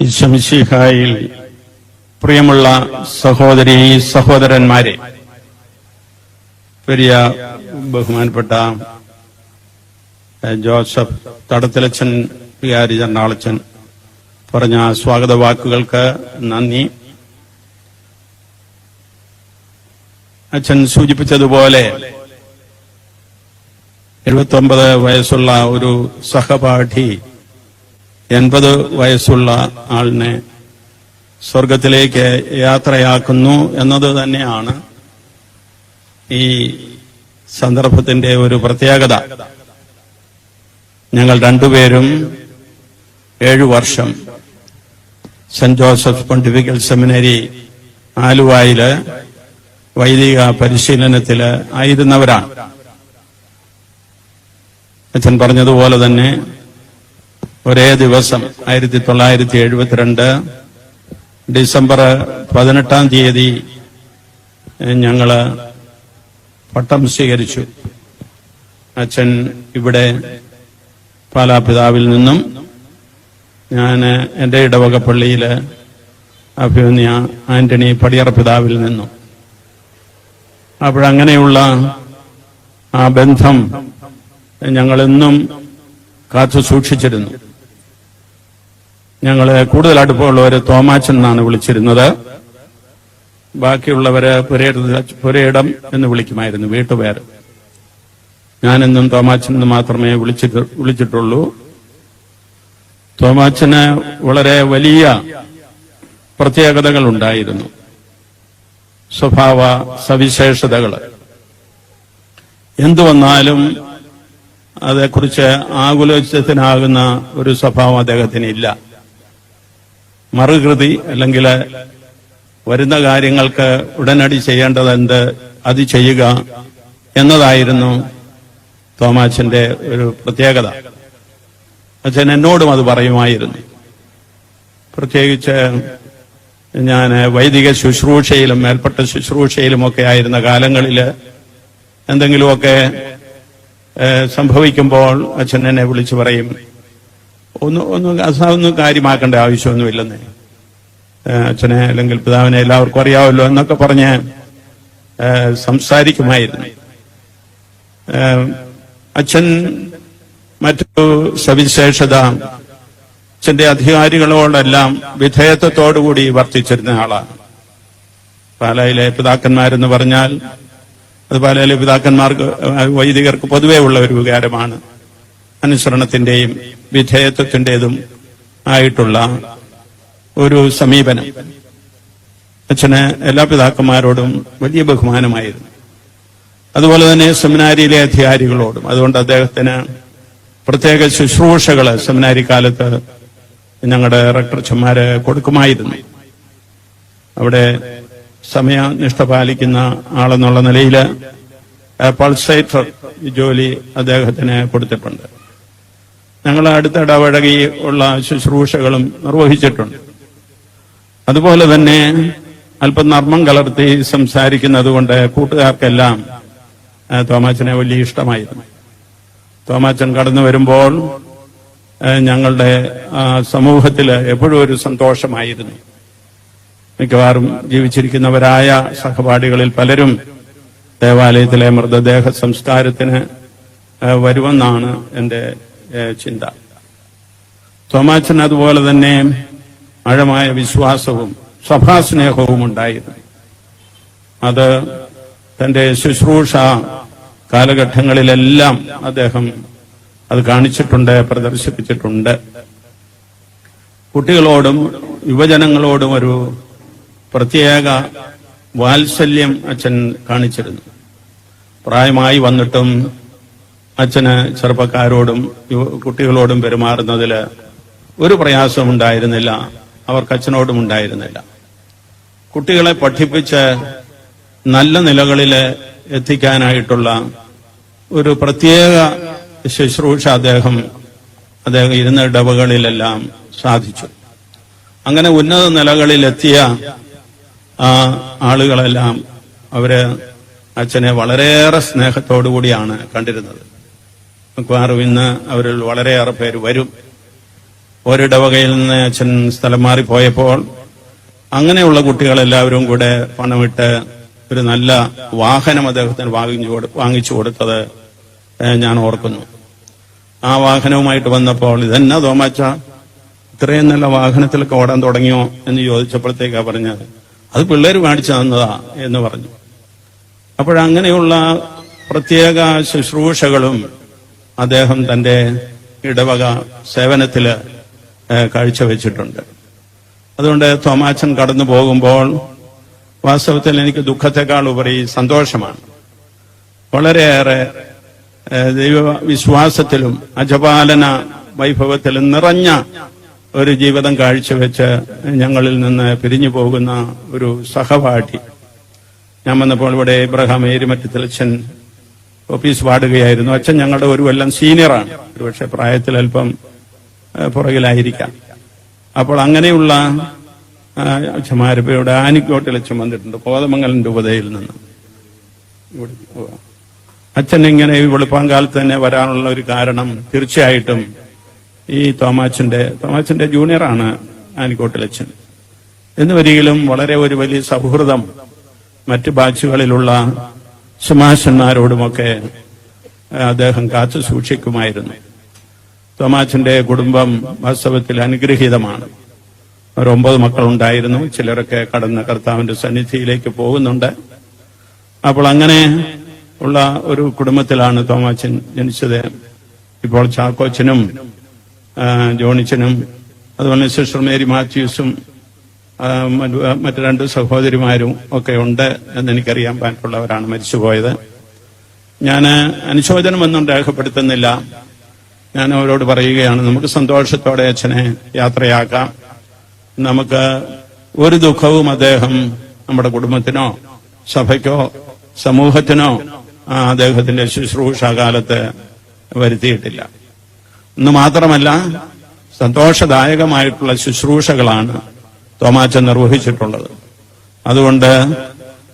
ഈശ്വമിശിഹായിൽ പ്രിയമുള്ള സഹോദരി സഹോദരന്മാരെ പെരിയ ബഹുമാനപ്പെട്ട ജോസഫ് തടത്തിലച്ചൻ പിയാരി ചണ്ടാളച്ചൻ പറഞ്ഞ സ്വാഗത വാക്കുകൾക്ക് നന്ദി. അച്ഛൻ സൂചിപ്പിച്ചതുപോലെ എഴുപത്തൊമ്പത് വയസ്സുള്ള ഒരു സഹപാഠി എൺപത് വയസ്സുള്ള ആളിനെ സ്വർഗത്തിലേക്ക് യാത്രയാക്കുന്നു എന്നത് തന്നെയാണ് ഈ സന്ദർഭത്തിന്റെ ഒരു പ്രത്യേകത. ഞങ്ങൾ രണ്ടുപേരും ഏഴു വർഷം സെന്റ് ജോസഫ് പൊണ്ടിഫിക്കൽ സെമിനറി ആലുവായിൽ വൈദിക പരിശീലനത്തിൽ ആയിരുന്നവരാണ്. അച്ഛൻ പറഞ്ഞതുപോലെ തന്നെ ഒരേ ദിവസം ആയിരത്തി തൊള്ളായിരത്തി എഴുപത്തിരണ്ട് ഡിസംബർ പതിനെട്ടാം തീയതി ഞങ്ങൾ പട്ടം സ്വീകരിച്ചു. അച്ഛൻ ഇവിടെ പാലാപിതാവിൽ നിന്നും ഞാൻ എന്റെ ഇടവക പള്ളിയിൽ അഭിമന്യ ആന്റണി പടിയറ പിതാവിൽ നിന്നും. അപ്പോഴങ്ങനെയുള്ള ആ ബന്ധം ഞങ്ങളെന്നും കാത്തു സൂക്ഷിച്ചിരുന്നു. ഞങ്ങൾ കൂടുതൽ അടുപ്പമുള്ളവര് തോമാച്ചൻ എന്നാണ് വിളിച്ചിരുന്നത്. ബാക്കിയുള്ളവര് പുരയിട എന്ന് വിളിക്കുമായിരുന്നു വീട്ടുപേര്. ഞാനെന്നും തോമാച്ചൻ എന്ന് മാത്രമേ വിളിച്ചിട്ട് വിളിച്ചിട്ടുള്ളൂ. തോമാച്ചന് വളരെ വലിയ പ്രത്യേകതകൾ ഉണ്ടായിരുന്നു സ്വഭാവ സവിശേഷതകൾ എന്തു വന്നാലും അതേക്കുറിച്ച് ആകുലോചിതത്തിനാകുന്ന ഒരു സ്വഭാവം അദ്ദേഹത്തിന് ഇല്ല മറുകൃതി അല്ലെങ്കിൽ വരുന്ന കാര്യങ്ങൾക്ക് ഉടനടി ചെയ്യേണ്ടത് എന്ത് അത് ചെയ്യുക എന്നതായിരുന്നു തോമാച്ചന്റെ ഒരു പ്രത്യേകത. അച്ഛൻ എന്നോടും അത് പറയുമായിരുന്നു. പ്രത്യേകിച്ച് ഞാൻ വൈദിക ശുശ്രൂഷയിലും മേൽപ്പെട്ട ശുശ്രൂഷയിലും ഒക്കെ ആയിരുന്ന കാലങ്ങളിൽ എന്തെങ്കിലുമൊക്കെ സംഭവിക്കുമ്പോൾ അച്ഛൻ എന്നെ വിളിച്ചു പറയും ഒന്ന് ഒന്ന് അതൊന്നും കാര്യമാക്കേണ്ട ആവശ്യമൊന്നുമില്ലെന്ന്. അച്ഛനെ അല്ലെങ്കിൽ പിതാവിനെ എല്ലാവർക്കും അറിയാമല്ലോ എന്നൊക്കെ പറഞ്ഞ് സംസാരിക്കുമായിരുന്നു. അച്ഛൻ മറ്റൊരു സവിശേഷത അച്ഛന്റെ അധികാരികളോടെല്ലാം വിധേയത്വത്തോടുകൂടി വർത്തിച്ചിരുന്ന ആളാണ്. പാലായിലെ പിതാക്കന്മാരെന്ന് പറഞ്ഞാൽ അത് പാലായിലെ പിതാക്കന്മാർക്ക് വൈദികർക്ക് പൊതുവേ ഉള്ള ഒരു വികാരമാണ്. അനുസരണത്തിന്റെയും വിധേയത്വത്തിന്റേതും ആയിട്ടുള്ള ഒരു സമീപനം. അച്ഛന് എല്ലാ പിതാക്കന്മാരോടും വലിയ ബഹുമാനമായിരുന്നു. അതുപോലെ തന്നെ സെമിനാരിയിലെ അധികാരികളോടും അതുകൊണ്ട് അദ്ദേഹത്തിന് പ്രത്യേക ശുശ്രൂഷകൾ സെമിനാരി കാലത്ത് ഞങ്ങളുടെ റക്ടർച്ചന്മാര് കൊടുക്കുമായിരുന്നു. അവിടെ സമയനിഷ്ഠ പാലിക്കുന്ന ആളെന്നുള്ള നിലയിൽ പൾസേറ്റർ ജോലി അദ്ദേഹത്തിന് കൊടുത്തിട്ടുണ്ട്. ഞങ്ങൾ അടുത്ത ഇടപഴകി ഉള്ള ശുശ്രൂഷകളും നിർവഹിച്ചിട്ടുണ്ട്. അതുപോലെ തന്നെ അല്പം നർമ്മം കലർത്തി സംസാരിക്കുന്നത് കൊണ്ട് കൂട്ടുകാർക്കെല്ലാം തോമാച്ചനെ വലിയ ഇഷ്ടമായിരുന്നു. തോമാച്ചൻ കടന്നു വരുമ്പോൾ ഞങ്ങളുടെ സമൂഹത്തിൽ എപ്പോഴും ഒരു സന്തോഷമായിരുന്നു. മിക്കവാറും ജീവിച്ചിരിക്കുന്നവരായ സഹപാഠികളിൽ പലരും ദേവാലയത്തിലെ മൃതദേഹ സംസ്കാരത്തിന് വരുമെന്നാണ് എന്റെ ഏ, ചിന്ത. തോമാച്ചൻ അതുപോലെ തന്നെ ആഴമായ വിശ്വാസവും സഭാസ്നേഹവും ഉണ്ടായിരുന്നു. അത് തന്റെ ശുശ്രൂഷ കാലഘട്ടങ്ങളിലെല്ലാം അദ്ദേഹം അത് കാണിച്ചിട്ടുണ്ട് പ്രദർശിപ്പിച്ചിട്ടുണ്ട്. കുട്ടികളോടും യുവജനങ്ങളോടും ഒരു പ്രത്യേക വാത്സല്യം അച്ഛൻ കാണിച്ചിരുന്നു. പ്രായമായി വന്നിട്ടും അച്ഛന് ചെറുപ്പക്കാരോടും കുട്ടികളോടും പെരുമാറുന്നതിൽ ഒരു പ്രയാസവും ഉണ്ടായിരുന്നില്ല. അവർക്ക് അച്ഛനോടും ഉണ്ടായിരുന്നില്ല. കുട്ടികളെ പഠിപ്പിച്ച് നല്ല നിലകളിൽ എത്തിക്കാനായിട്ടുള്ള ഒരു പ്രത്യേക ശുശ്രൂഷ അദ്ദേഹം അദ്ദേഹം ഇരുന്ന ഇടവകളിലെല്ലാം സാധിച്ചു. അങ്ങനെ ഉന്നത നിലകളിലെത്തിയ ആ ആളുകളെല്ലാം അവർ അച്ഛനെ വളരെയേറെ സ്നേഹത്തോടു കൂടിയാണ് കണ്ടിരുന്നത്. മിക്കവാറും ഇന്ന് അവരിൽ വളരെയേറെ പേര് വരും. ഒരിടവകയിൽ നിന്ന് അച്ഛൻ സ്ഥലം മാറിപ്പോയപ്പോൾ അങ്ങനെയുള്ള കുട്ടികളെല്ലാവരും കൂടെ പണമിട്ട് ഒരു നല്ല വാഹനം അദ്ദേഹത്തിന് വാങ്ങിച്ചു വാങ്ങിച്ചു കൊടുത്തത് ഞാൻ ഓർക്കുന്നു. ആ വാഹനവുമായിട്ട് വന്നപ്പോൾ ഇതെന്നാ തോമാച്ച? ഇത്രയും നല്ല വാഹനത്തിലൊക്കെ ഓടാൻ തുടങ്ങിയോ എന്ന് ചോദിച്ചപ്പോഴത്തേക്കാ പറഞ്ഞത്. അത് പിള്ളേർ മേടിച്ചു തന്നതാ എന്ന് പറഞ്ഞു. അപ്പോഴങ്ങനെയുള്ള പ്രത്യേക ശുശ്രൂഷകളും അദ്ദേഹം തന്റെ ഇടവക സേവനത്തിൽ കാഴ്ചവെച്ചിട്ടുണ്ട്. അതുകൊണ്ട് തോമാച്ചൻ കടന്നു പോകുമ്പോൾ വാസ്തവത്തിൽ എനിക്ക് ദുഃഖത്തെക്കാൾ ഉപരി സന്തോഷമാണ്. വളരെയേറെ ദൈവവിശ്വാസത്തിലും അജപാലന വൈഭവത്തിലും നിറഞ്ഞ ഒരു ജീവിതം കാഴ്ചവെച്ച് ഞങ്ങളിൽ നിന്ന് പിരിഞ്ഞു പോകുന്ന ഒരു സഹപാഠി. ഞാൻ വന്നപ്പോൾ ഇവിടെ ഇബ്രഹാം ഏരിമറ്റ് അച്ഛൻ ഓഫീസ് പാടുകയായിരുന്നു അച്ഛൻ ഞങ്ങളുടെ ഒരു കൊല്ലം സീനിയറാണ് ഒരുപക്ഷെ പ്രായത്തിൽ അല്പം പുറകിലായിരിക്കാം. അപ്പോൾ അങ്ങനെയുള്ള ഇവിടെ ആനിക്കോട്ടിൽ അച്ഛൻ വന്നിട്ടുണ്ട്. കോതമംഗലം രൂപതയിൽ നിന്ന്. അച്ഛൻ ഇങ്ങനെ ഈ വെളുപ്പാങ്കാലത്ത് തന്നെ വരാനുള്ള ഒരു കാരണം തീർച്ചയായിട്ടും ഈ തോമാച്ചന്റെ തോമാച്ചന്റെ ജൂനിയറാണ് ആനിക്കോട്ടിലച്ഛൻ എന്നുവരികിലും വളരെ ഒരു വലിയ സൗഹൃദം മറ്റ് ബാച്ചുകളിലുള്ള സുമാശന്മാരോടുമൊക്കെ ആ, അദ്ദേഹം കാത്തു സൂക്ഷിക്കുമായിരുന്നു. തോമാച്ചന്റെ കുടുംബം വാസ്തവത്തിൽ അനുഗ്രഹീതമാണ്. ഒരു ഒമ്പത് മക്കളുണ്ടായിരുന്നു. ചിലരൊക്കെ കടന്ന് കർത്താവിന്റെ സന്നിധിയിലേക്ക് പോകുന്നുണ്ട്. അപ്പോൾ അങ്ങനെ ഉള്ള ഒരു കുടുംബത്തിലാണ് തോമാച്ചൻ ജനിച്ചത്. ഇപ്പോൾ ചാക്കോച്ചനും ജോണിച്ചനും അതുപോലെ സിസ്റ്റർ മേരി മാത്യൂസും മറ്റു രണ്ട് സഹോദരിമാരും ഒക്കെ ഉണ്ട് എന്നെനിക്കറിയാൻ പാറ്റുള്ളവരാണ് മരിച്ചുപോയത്. ഞാൻ അനുശോചനമൊന്നും രേഖപ്പെടുത്തുന്നില്ല. ഞാൻ അവരോട് പറയുകയാണ് നമുക്ക് സന്തോഷത്തോടെ അച്ഛനെ യാത്രയാക്കാം. നമുക്ക് ഒരു ദുഃഖവും അദ്ദേഹം നമ്മുടെ കുടുംബത്തിനോ സഭയ്ക്കോ സമൂഹത്തിനോ അദ്ദേഹത്തിന്റെ ശുശ്രൂഷാകാലത്ത് വരുത്തിയിട്ടില്ല. എന്ന് മാത്രമല്ല സന്തോഷദായകമായിട്ടുള്ള ശുശ്രൂഷകളാണ് തോമാച്ചൻ നിർവഹിച്ചിട്ടുള്ളത്. അതുകൊണ്ട്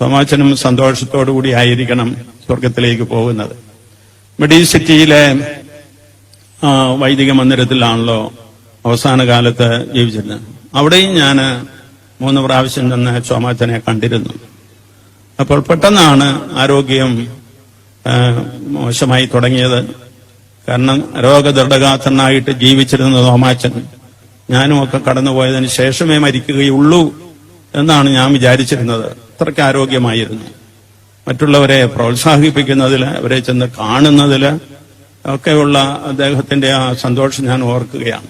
തോമാച്ചനും സന്തോഷത്തോടുകൂടി ആയിരിക്കണം സ്വർഗത്തിലേക്ക് പോകുന്നത്. മെഡിസിറ്റിയിലെ വൈദിക മന്ദിരത്തിലാണല്ലോ അവസാന കാലത്ത് ജീവിച്ചിരുന്നത്. അവിടെയും ഞാൻ മൂന്ന് പ്രാവശ്യം തന്നെ ചോമാച്ചനെ കണ്ടിരുന്നു. അപ്പോൾ പെട്ടെന്നാണ് ആരോഗ്യം മോശമായി തുടങ്ങിയത്. കാരണം രോഗദൃഢഗാത്രനായിട്ട് ജീവിച്ചിരുന്ന തോമാച്ചൻ ഞാനും ഒക്കെ കടന്നുപോയതിന് ശേഷമേ മരിക്കുകയുള്ളൂ എന്നാണ് ഞാൻ വിചാരിച്ചിരുന്നത്. അത്രയ്ക്ക് ആരോഗ്യമായിരുന്നു. മറ്റുള്ളവരെ പ്രോത്സാഹിപ്പിക്കുന്നതിൽ അവരെ ചെന്ന് കാണുന്നതിൽ ഒക്കെയുള്ള അദ്ദേഹത്തിന്റെ ആ സന്തോഷം ഞാൻ ഓർക്കുകയാണ്.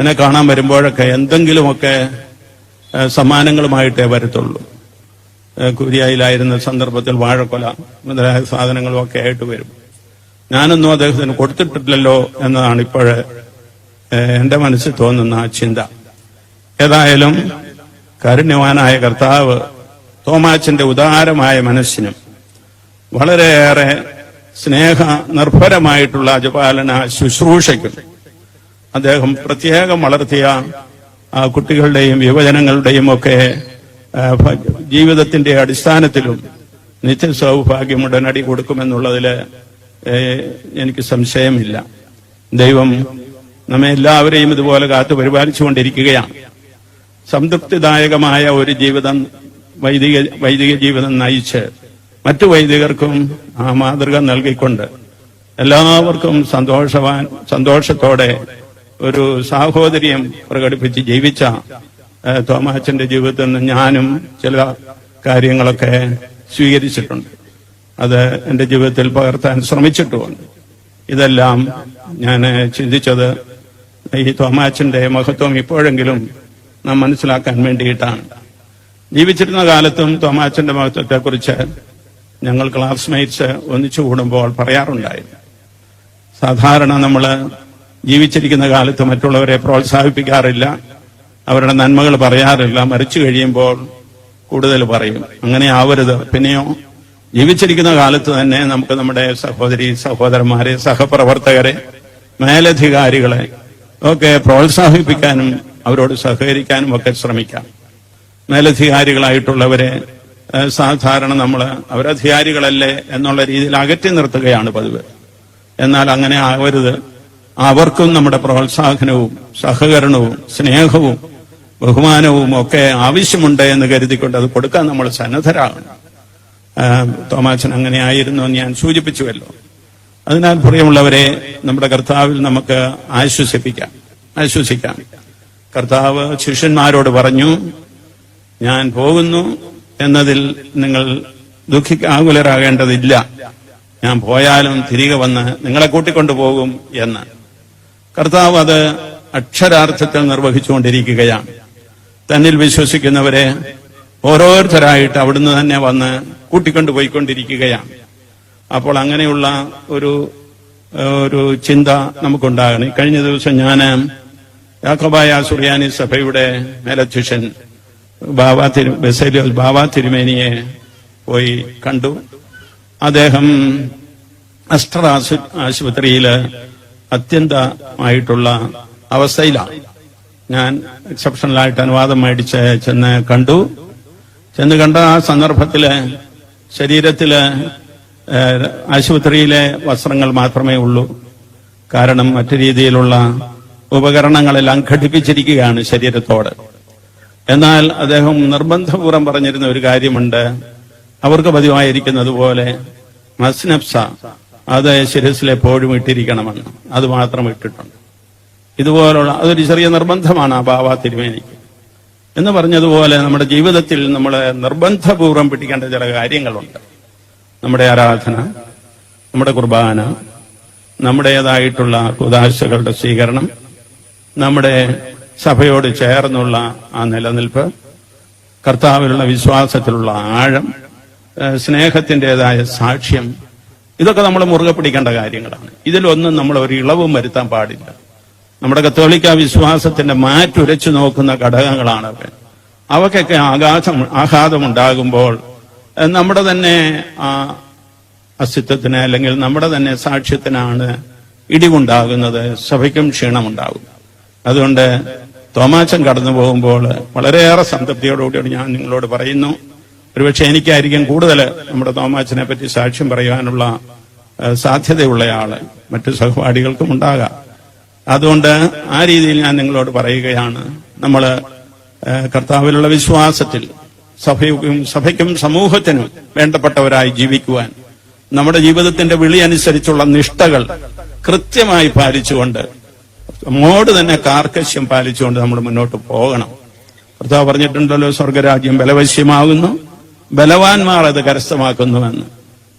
എന്നെ കാണാൻ വരുമ്പോഴൊക്കെ എന്തെങ്കിലുമൊക്കെ സമ്മാനങ്ങളുമായിട്ടേ വരത്തുള്ളൂ. കുരിയായിലായിരുന്ന സന്ദർഭത്തിൽ വാഴക്കൊല മുതലായ സാധനങ്ങളും ഒക്കെ ആയിട്ട് വരും. ഞാനൊന്നും അദ്ദേഹത്തിന് കൊടുത്തിട്ടില്ലല്ലോ എന്നതാണ് ഇപ്പോഴ് എന്റെ മനസ്സിൽ തോന്നുന്ന ചിന്ത. ഏതായാലും കാരുണ്യവാനായ കർത്താവ് തോമാച്ചന്റെ ഉദാരമായ മനസ്സിനും വളരെയേറെ സ്നേഹ നിർഭരമായിട്ടുള്ള അജപാലന ശുശ്രൂഷയ്ക്കും അദ്ദേഹം പ്രത്യേകം വളർത്തിയ കുട്ടികളുടെയും യുവജനങ്ങളുടെയും ഒക്കെ ജീവിതത്തിന്റെ അടിസ്ഥാനത്തിലും നിത്യ സൗഭാഗ്യം ഉടനടി കൊടുക്കുമെന്നുള്ളതിൽ എനിക്ക് സംശയമില്ല. ദൈവം നമ്മെ എല്ലാവരെയും ഇതുപോലെ കാത്തു പരിപാലിച്ചുകൊണ്ടിരിക്കുകയാണ്. സംതൃപ്തിദായകമായ ഒരു ജീവിതം വൈദിക വൈദിക ജീവിതം നയിച്ച് മറ്റു വൈദികർക്കും ആ മാതൃക നൽകിക്കൊണ്ട് എല്ലാവർക്കും സന്തോഷവാൻ സന്തോഷത്തോടെ ഒരു സാഹോദര്യം പ്രകടിപ്പിച്ച് ജീവിച്ച തോമാച്ചന്റെ ജീവിതത്തിൽ നിന്ന് ഞാനും ചില കാര്യങ്ങളൊക്കെ സ്വീകരിച്ചിട്ടുണ്ട്. അത് എന്റെ ജീവിതത്തിൽ പകർത്താൻ ശ്രമിച്ചിട്ടുമുണ്ട്. ഇതെല്ലാം ഞാൻ ചിന്തിച്ചത് ഈ തോമാച്ചന്റെ മഹത്വം ഇപ്പോഴെങ്കിലും നാം മനസ്സിലാക്കാൻ വേണ്ടിയിട്ടാണ്. ജീവിച്ചിരുന്ന കാലത്തും തോമാച്ചന്റെ മഹത്വത്തെക്കുറിച്ച് ഞങ്ങൾ ക്ലാസ്മേറ്റ്സ് ഒന്നിച്ചു കൂടുമ്പോൾ പറയാറുണ്ടായിരുന്നു. സാധാരണ നമ്മൾ ജീവിച്ചിരിക്കുന്ന കാലത്ത് മറ്റുള്ളവരെ പ്രോത്സാഹിപ്പിക്കാറില്ല അവരുടെ നന്മകൾ പറയാറില്ല മരിച്ചു കഴിയുമ്പോൾ കൂടുതൽ പറയും. അങ്ങനെ ആവരുത്. പിന്നെയോ ജീവിച്ചിരിക്കുന്ന കാലത്ത് തന്നെ നമുക്ക് നമ്മുടെ സഹോദരി സഹോദരന്മാരെ സഹപ്രവർത്തകരെ മേലധികാരികളെ ഒക്കെ പ്രോത്സാഹിപ്പിക്കാനും അവരോട് സഹകരിക്കാനും ഒക്കെ ശ്രമിക്കാം. മേലധികാരികളായിട്ടുള്ളവരെ സാധാരണ നമ്മൾ അവരധികാരികളല്ലേ എന്നുള്ള രീതിയിൽ അകറ്റി നിർത്തുകയാണ് പതിവ്. എന്നാൽ അങ്ങനെ ആവരുത്. അവർക്കും നമ്മുടെ പ്രോത്സാഹനവും സഹകരണവും സ്നേഹവും ബഹുമാനവും ഒക്കെ ആവശ്യമുണ്ട് എന്ന് കരുതിക്കൊണ്ട് അത് കൊടുക്കാൻ നമ്മൾ സന്നദ്ധരാകണം. തോമാച്ചൻ അങ്ങനെ ആയിരുന്നു എന്ന് ഞാൻ സൂചിപ്പിച്ചുവല്ലോ. അതിനാൽ പ്രിയമുള്ളവരെ നമ്മുടെ കർത്താവിൽ നമുക്ക് ആശ്വസിപ്പിക്കാം. ആശ്വസിക്കാം. കർത്താവ് ശിഷ്യന്മാരോട് പറഞ്ഞു ഞാൻ പോകുന്നു എന്നതിൽ നിങ്ങൾ ദുഃഖിക്കാകുലരാകേണ്ടതില്ല ഞാൻ പോയാലും തിരികെ വന്ന് നിങ്ങളെ കൂട്ടിക്കൊണ്ടു പോകും എന്ന്. കർത്താവ് അത് അക്ഷരാർത്ഥത്തിൽ നിർവഹിച്ചുകൊണ്ടിരിക്കുകയാണ്. തന്നിൽ വിശ്വസിക്കുന്നവരെ ഓരോരുത്തരായിട്ട് അവിടുന്ന് തന്നെ വന്ന് കൂട്ടിക്കൊണ്ടുപോയിക്കൊണ്ടിരിക്കുകയാണ്. അപ്പോൾ അങ്ങനെയുള്ള ഒരു ഒരു ചിന്ത നമുക്കുണ്ടാകണം. കഴിഞ്ഞ ദിവസം ഞാൻ യാക്കോബായ സുറിയാനി സഭയുടെ മേലധ്യക്ഷൻ ബാബ തിരു ബസേലിയോസ് ബാബ തിരുമേനിയെ പോയി കണ്ടു. അദ്ദേഹം അസ്റ്റർ ആശു ആശുപത്രിയിൽ അത്യന്തമായിട്ടുള്ള അവസ്ഥയിലാണ്. ഞാൻ എക്സെപ്ഷണലായിട്ട് അനുവാദം മേടിച്ച് ചെന്ന് കണ്ടു. ചെന്ന് കണ്ട ആ സന്ദർഭത്തിൽ ശരീരത്തിൽ ആശുപത്രിയിലെ വസ്ത്രങ്ങൾ മാത്രമേ ഉള്ളൂ. കാരണം മറ്റു രീതിയിലുള്ള ഉപകരണങ്ങളെല്ലാം ഘടിപ്പിച്ചിരിക്കുകയാണ് ശരീരത്തോട്. എന്നാൽ അദ്ദേഹം നിർബന്ധപൂർവം പറഞ്ഞിരുന്ന ഒരു കാര്യമുണ്ട്. അവർക്ക് പതിവായിരിക്കുന്നത് പോലെ മസ്നഫ്സ അത് ശിരസിൽ എപ്പോഴും ഇട്ടിരിക്കണമെന്ന്. അത് മാത്രം ഇട്ടിട്ടുണ്ട്. ഇതുപോലുള്ള അതൊരു ചെറിയ നിർബന്ധമാണ് ആ ബാബ തിരുമേനിക്ക്. എന്ന് പറഞ്ഞതുപോലെ നമ്മുടെ ജീവിതത്തിൽ നമ്മൾ നിർബന്ധപൂർവം പിടിക്കേണ്ട ചില കാര്യങ്ങളുണ്ട്. നമ്മുടെ ആരാധന നമ്മുടെ കുർബാന നമ്മുടേതായിട്ടുള്ള കുദാശകളുടെ സ്വീകരണം നമ്മുടെ സഭയോട് ചേർന്നുള്ള ആ നിലനിൽപ്പ് കർത്താവിലുള്ള വിശ്വാസത്തിലുള്ള ആഴം സ്നേഹത്തിന്റെതായ സാക്ഷ്യം ഇതൊക്കെ നമ്മൾ മുറുകെ പിടിക്കേണ്ട കാര്യങ്ങളാണ്. ഇതിലൊന്നും നമ്മൾ ഒരു ഇളവും വരുത്താൻ പാടില്ല. നമ്മുടെ കത്തോലിക്ക വിശ്വാസത്തിന്റെ മാറ്റുരച്ചു നോക്കുന്ന ഘടകങ്ങളാണ് അവയ്ക്കൊക്കെ ആഘാതം ആഘാതമുണ്ടാകുമ്പോൾ നമ്മുടെ തന്നെ അസ്തിത്വത്തിന് അല്ലെങ്കിൽ നമ്മുടെ തന്നെ സാക്ഷ്യത്തിനാണ് ഇടിവുണ്ടാകുന്നത് സഭയ്ക്കും ക്ഷീണമുണ്ടാകും അതുകൊണ്ട് തോമാച്ചൻ കടന്നു പോകുമ്പോൾ വളരെയേറെ സംതൃപ്തിയോടുകൂടി ഞാൻ നിങ്ങളോട് പറയുന്നു. ഒരുപക്ഷെ എനിക്കായിരിക്കും കൂടുതൽ നമ്മുടെ തോമാച്ചനെ പറ്റി സാക്ഷ്യം പറയാനുള്ള സാധ്യതയുള്ളയാൾ മറ്റു സഹപാഠികൾക്കും ഉണ്ടാകാം. അതുകൊണ്ട് ആ രീതിയിൽ ഞാൻ നിങ്ങളോട് പറയുകയാണ്. നമ്മൾ കർത്താവിലുള്ള വിശ്വാസത്തിൽ സഭയ്ക്കും സഭയ്ക്കും സമൂഹത്തിനും വേണ്ടപ്പെട്ടവരായി ജീവിക്കുവാൻ നമ്മുടെ ജീവിതത്തിന്റെ വിളി അനുസരിച്ചുള്ള നിഷ്ഠകൾ കൃത്യമായി പാലിച്ചുകൊണ്ട് നമ്മോട് തന്നെ കാർക്കശ്യം പാലിച്ചുകൊണ്ട് നമ്മൾ മുന്നോട്ട് പോകണം. കർത്താവ് പറഞ്ഞിട്ടുണ്ടല്ലോ സ്വർഗരാജ്യം ബലവശ്യമാകുന്നു ബലവാന്മാർ അത് കരസ്ഥമാക്കുന്നുവെന്ന്.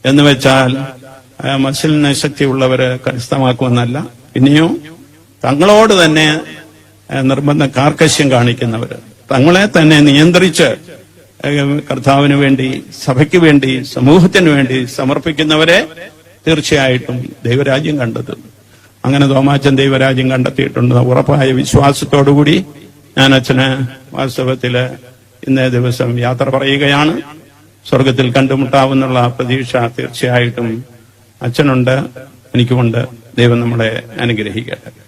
എന്ന് വെച്ചാൽ ആ, മസിലിന് ശക്തിയുള്ളവര് കരസ്ഥമാക്കുമെന്നല്ല. പിന്നെയോ തങ്ങളോട് തന്നെ നിർബന്ധ കാർക്കശ്യം കാണിക്കുന്നവര് തങ്ങളെ തന്നെ നിയന്ത്രിച്ച് കർത്താവിന് വേണ്ടി സഭയ്ക്ക് വേണ്ടി സമൂഹത്തിന് വേണ്ടി സമർപ്പിക്കുന്നവരെ തീർച്ചയായിട്ടും ദൈവരാജ്യം കണ്ടെത്തും അങ്ങനെ തോമാച്ചൻ ദൈവരാജ്യം കണ്ടെത്തിയിട്ടുണ്ട്. ഉറപ്പായ വിശ്വാസത്തോടുകൂടി ഞാൻ അച്ഛന് വാസ്തവത്തിൽ ഇന്നേ ദിവസം യാത്ര പറയുകയാണ്. സ്വർഗത്തിൽ കണ്ടുമുട്ടാവുന്നുള്ള പ്രതീക്ഷ തീർച്ചയായിട്ടും അച്ഛനുണ്ട് എനിക്കുമുണ്ട്. ദൈവം നമ്മളെ അനുഗ്രഹിക്കട്ടെ.